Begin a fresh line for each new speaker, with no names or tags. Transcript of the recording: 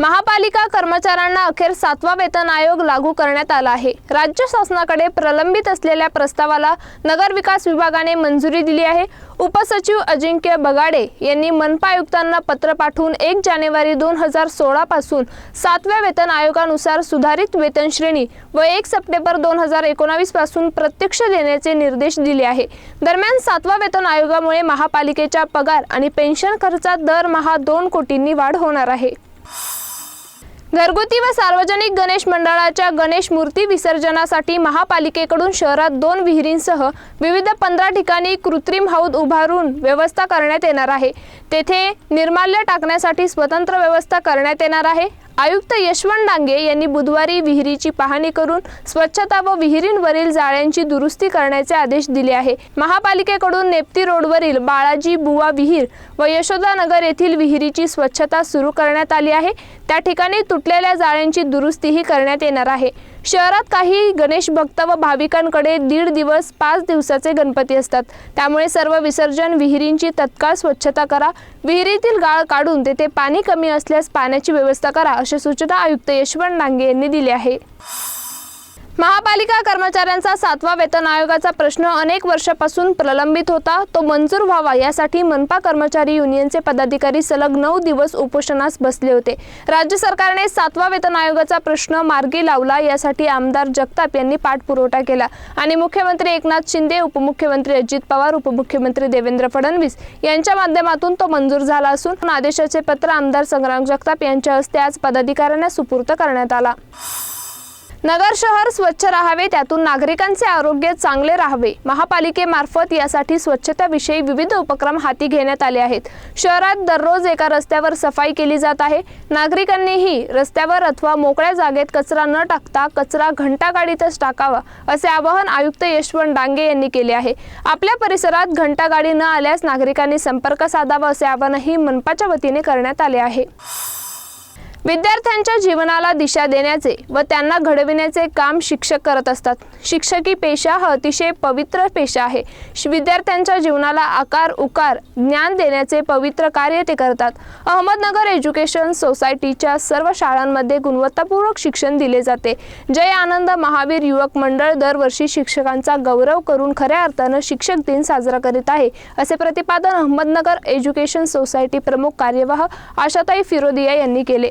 महापालिका कर्मचाऱ्यांना अखेर सातवा वेतन आयोग लागू करण्यात आला आहे. राज्य शासनाकडे प्रलंबित असलेल्या प्रस्तावाला नगर विकास विभागाने मंजुरी दिली आहे. उपसचिव अजिंक्य बगाडे यांनी मनपा आयुक्तांना पत्र पाठवून एक जानेवारी दोन हजार सोळा पासून सातव्या वेतन आयोगानुसार सुधारित वेतन श्रेणी व एक सप्टेंबर दोन हजार एकोणावीसपासून प्रत्यक्ष देण्याचे निर्देश दिले आहे. दरम्यान सातवा वेतन आयोगामुळे महापालिकेच्या पगार आणि पेन्शन खर्चात दरमहा दोन कोटींनी वाढ होणार आहे. घरगुती व सार्वजनिक गणेश मंडळाच्या गणेश मूर्ती विसर्जनासाठी महापालिकेकडून शहरात दोन विहिरींसह विविध पंधरा ठिकाणी कृत्रिम हौद उभारून व्यवस्था करण्यात येणार आहे. तेथे निर्माल्य टाकण्यासाठी स्वतंत्र व्यवस्था करण्यात येणार आहे. आयुक्त यशवंत डांगे यांनी बुधवारी विहिरीची पाहणी करून स्वच्छता व विहिरींवरील जाळ्यांची दुरुस्ती करण्याचे आदेश दिले आहे. महापालिकेकडून नेप्ती रोडवरील बाळाजी बुवा विहीर व यशोदानगर येथील विहिरीची स्वच्छता सुरू करण्यात आली आहे. त्या ठिकाणी तुटलेल्या जाळ्यांची दुरुस्तीही करण्यात येणार आहे. शहरात काही गणेश भक्त व भाविकांकडे दीड दिवस पाच दिवसाचे गणपती असतात. त्यामुळे सर्व विसर्जन विहिरींची तत्काळ स्वच्छता करा. विहिरीतील गाळ काढून तेथे पाणी कमी असल्यास पाण्याची व्यवस्था करा अशी सूचना आयुक्त यशवंत डांगे यांनी दिली आहे महापालिका कर्मचाऱ्यांचा सातवा वेतन आयोगाचा प्रश्न अनेक वर्षापासून प्रलंबित होता. तो मंजूर व्हावा यासाठी मनपा कर्मचारी युनियनचे पदाधिकारी सलग नऊ दिवस उपोषणास बसले होते. राज्य सरकारने सातवा वेतन आयोगाचा प्रश्न मार्गी लावला यासाठी आमदार जगताप यांनी पाठपुरवठा केला आणि मुख्यमंत्री एकनाथ शिंदे उपमुख्यमंत्री अजित पवार उपमुख्यमंत्री देवेंद्र फडणवीस यांच्या माध्यमातून तो मंजूर झाला असून आदेशाचे पत्र आमदार संग्राम जगताप यांच्या हस्ते आज पदाधिकाऱ्यांना सुपूर्त करण्यात आला. नगर शहर स्वच्छ राहावे त्यातून नागरिकांचे आरोग्य चांगले राहावे. महापालिकेमार्फत यासाठी स्वच्छतेविषयी विविध उपक्रम हाती घेण्यात आले आहेत. शहरात दररोज एका रस्त्यावर सफाई केली जात आहे. नागरिकांनीही रस्त्यावर अथवा मोकळ्या जागेत कचरा न टाकता कचरा घंटागाडीतच टाकावा असे आवाहन आयुक्त यशवंत डांगे यांनी केले आहे. आपल्या परिसरात घंटागाडी न आल्यास नागरिकांनी संपर्क साधावा असे आवाहनही मनपाच्या वतीने करण्यात आले आहे. विद्यार्थ्यांच्या जीवनाला दिशा देण्याचे व त्यांना घडविण्याचे काम शिक्षक करत असतात. शिक्षकी पेशा हा अतिशय पवित्र पेशा आहे. विद्यार्थ्यांच्या जीवनाला आकार उकार ज्ञान देण्याचे पवित्र कार्य ते करतात. अहमदनगर एज्युकेशन सोसायटीच्या सर्व शाळांमध्ये गुणवत्तापूर्वक शिक्षण दिले जाते. जय आनंद महावीर युवक मंडळ दरवर्षी शिक्षकांचा गौरव करून खऱ्या अर्थानं शिक्षक दिन साजरा करीत आहे. असे प्रतिपादन अहमदनगर एज्युकेशन सोसायटी प्रमुख कार्यवाह आशाताई फिरोदिया यांनी केले.